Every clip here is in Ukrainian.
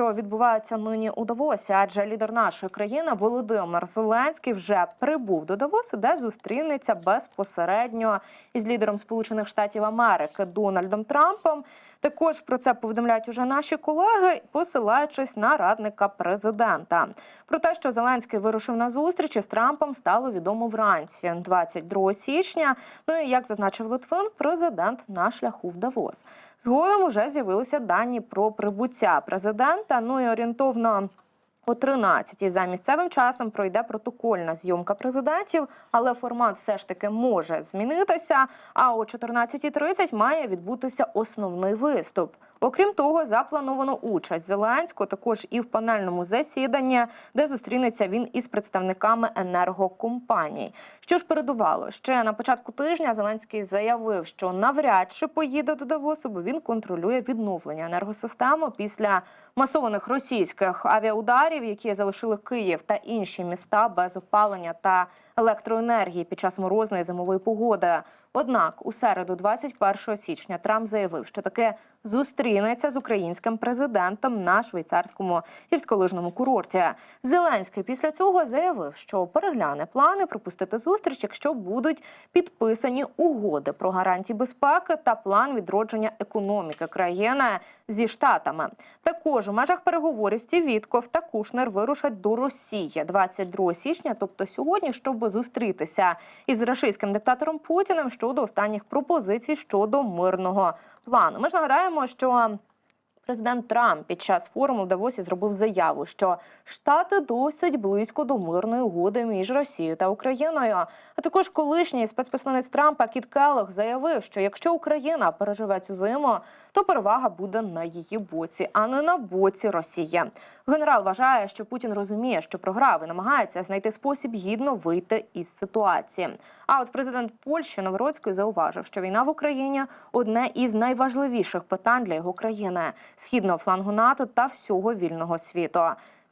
що відбувається нині у Давосі, адже лідер нашої країни Володимир Зеленський вже прибув до Давосу, де зустрінеться безпосередньо із лідером Сполучених Штатів Америки Дональдом Трампом. Також про це повідомляють уже наші колеги, посилаючись на радника президента. Про те, що Зеленський вирушив на зустріч із Трампом, стало відомо вранці, 22 січня. Ну і як зазначив Литвин, президент на шляху в Давос. Згодом уже з'явилися дані про прибуття президента. Ну і орієнтовно. О 13-й за місцевим часом пройде протокольна зйомка президентів, але формат все ж таки може змінитися. А о 14.30 має відбутися основний виступ. Окрім того, заплановано участь Зеленського також і в панельному засіданні, де зустрінеться він із представниками енергокомпаній. Що ж передувало ще на початку тижня, Зеленський заявив, що навряд чи поїде до Давосу, бо він контролює відновлення енергосистеми після масованих російських авіаударів, які залишили Київ та інші міста без опалення та електроенергії під час морозної зимової погоди. Однак, у середу, 21 січня, Трамп заявив, що таке зустрінеться з українським президентом на швейцарському гірськолижному курорті. Зеленський після цього заявив, що перегляне плани пропустити зустріч, якщо будуть підписані угоди про гарантії безпеки та план відродження економіки країни зі штатами. Також у межах переговорів Стівітков та Кушнер вирушать до Росії 22 січня, тобто сьогодні, щоб зустрітися із рашистським диктатором Путіним щодо останніх пропозицій щодо мирного плану. Ми ж нагадаємо, що президент Трамп під час форуму в Давосі зробив заяву, що Штати досить близько до мирної угоди між Росією та Україною. А також колишній спецпосланець Трампа Кіт Келлог заявив, що якщо Україна переживе цю зиму, то перевага буде на її боці, а не на боці Росії. Генерал вважає, що Путін розуміє, що програв і намагається знайти спосіб гідно вийти із ситуації. А от президент Польщі Новгородський зауважив, що війна в Україні одне із найважливіших питань для його країни східного флангу НАТО та всього вільного світу.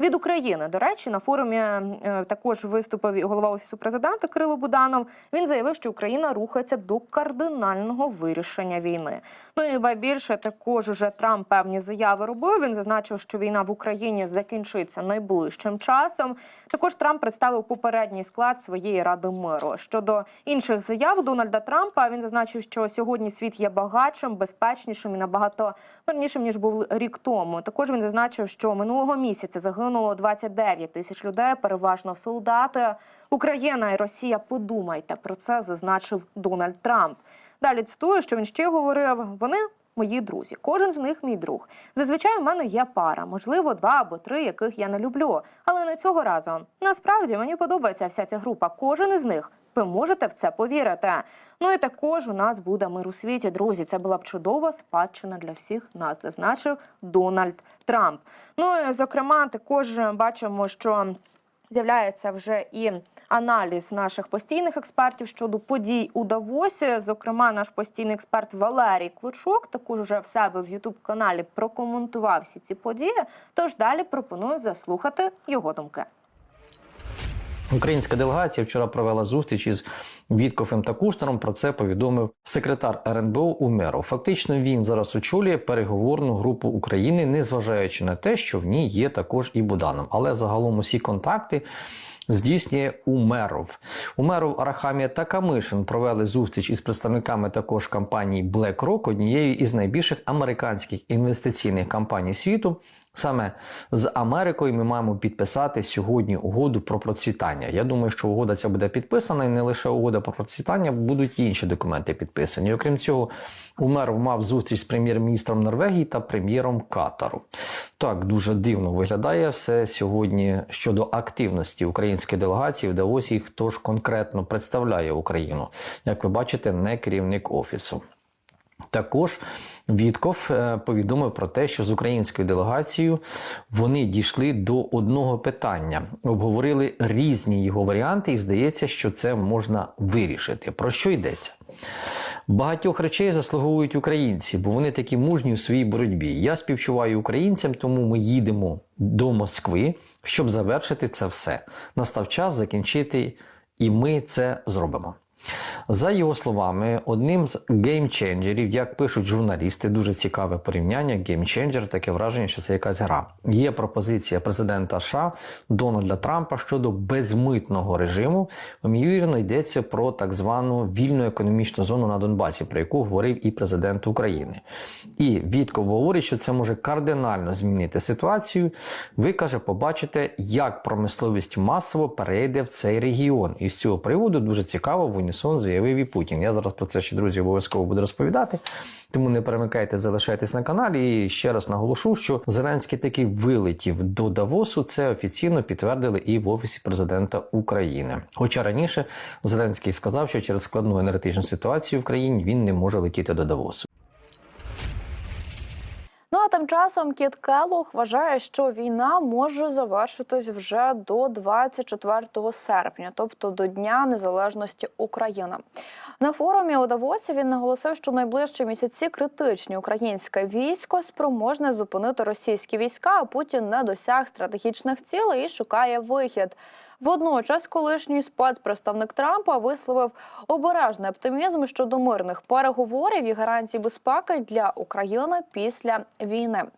Від України, до речі, на форумі е, також виступив і голова офісу президента Кирило Буданов. Він заявив, що Україна рухається до кардинального вирішення війни. Ну і ба більше також уже Трамп певні заяви робив. Він зазначив, що війна в Україні закінчиться найближчим часом. Також Трамп представив попередній склад своєї ради миру. Щодо інших заяв Дональда Трампа, він зазначив, що сьогодні світ є багатшим, безпечнішим і набагато мирнішим ніж був рік тому. Також він зазначив, що минулого місяця загинуло 29 тисяч людей, переважно солдати. Україна і Росія. Подумайте про це, зазначив Дональд Трамп. Далі цитую, що він ще говорив: вони мої друзі. Кожен з них мій друг. Зазвичай у мене є пара, можливо, два або три, яких я не люблю. Але не цього разу. Насправді мені подобається вся ця група. Кожен із них. Ви можете в це повірити. Ну і також у нас буде мир у світі. Друзі, це була б чудова спадщина для всіх нас, зазначив Дональд Трамп. Ну і зокрема, також бачимо, що з'являється вже і аналіз наших постійних експертів щодо подій у Давосі. Зокрема, наш постійний експерт Валерій Клочок також вже в себе в Ютуб каналі прокоментував всі ці події. Тож далі пропоную заслухати його думки. Українська делегація вчора провела зустріч із Віткофем та Кушнером. Про це повідомив секретар РНБО Умеров. Фактично він зараз очолює переговорну групу України, незважаючи на те, що в ній є також і Буданов. Але загалом усі контакти. Здійснює Умеров. Умеров, Арахамія та Камишин провели зустріч із представниками також компанії BlackRock, однією із найбільших американських інвестиційних компаній світу. Саме з Америкою ми маємо підписати сьогодні угоду про процвітання. Я думаю, що угода ця буде підписана, і не лише угода про процвітання, будуть і інші документи підписані. Окрім цього, Умеров мав зустріч з прем'єр-міністром Норвегії та прем'єром Катару. Так дуже дивно виглядає все сьогодні щодо активності української делегації в Давосі. Хто ж конкретно представляє Україну? Як ви бачите, не керівник офісу. Також Вітков е, повідомив про те, що з українською делегацією вони дійшли до одного питання, обговорили різні його варіанти, і здається, що це можна вирішити. Про що йдеться? Багатьох речей заслуговують українці, бо вони такі мужні у своїй боротьбі. Я співчуваю українцям, тому ми їдемо до Москви, щоб завершити це все. Настав час закінчити, і ми це зробимо. За його словами, одним з геймченджерів, як пишуть журналісти, дуже цікаве порівняння. Геймченджер таке враження, що це якась гра. Є пропозиція президента США Дональда Трампа щодо безмитного режиму. Ймовірно, йдеться про так звану вільну економічну зону на Донбасі, про яку говорив і президент України. І Вітков говорить, що це може кардинально змінити ситуацію. Ви каже, побачите, як промисловість масово перейде в цей регіон. І з цього приводу дуже цікаво в унісон заявив і Путін. Я зараз про це ще друзі обов'язково буду розповідати. Тому не перемикайте, залишайтесь на каналі. І ще раз наголошу, що Зеленський таки вилетів до Давосу. Це офіційно підтвердили і в офісі президента України. Хоча раніше Зеленський сказав, що через складну енергетичну ситуацію в країні він не може летіти до Давосу. Часом Кіт Келлог вважає, що війна може завершитись вже до 24 серпня, тобто до Дня Незалежності України. На форумі у Давосі він наголосив, що найближчі місяці критичні українське військо спроможне зупинити російські війська, а Путін не досяг стратегічних цілей і шукає вихід. Водночас, колишній спецпредставник Трампа висловив обережний оптимізм щодо мирних переговорів і гарантій безпеки для України після війни.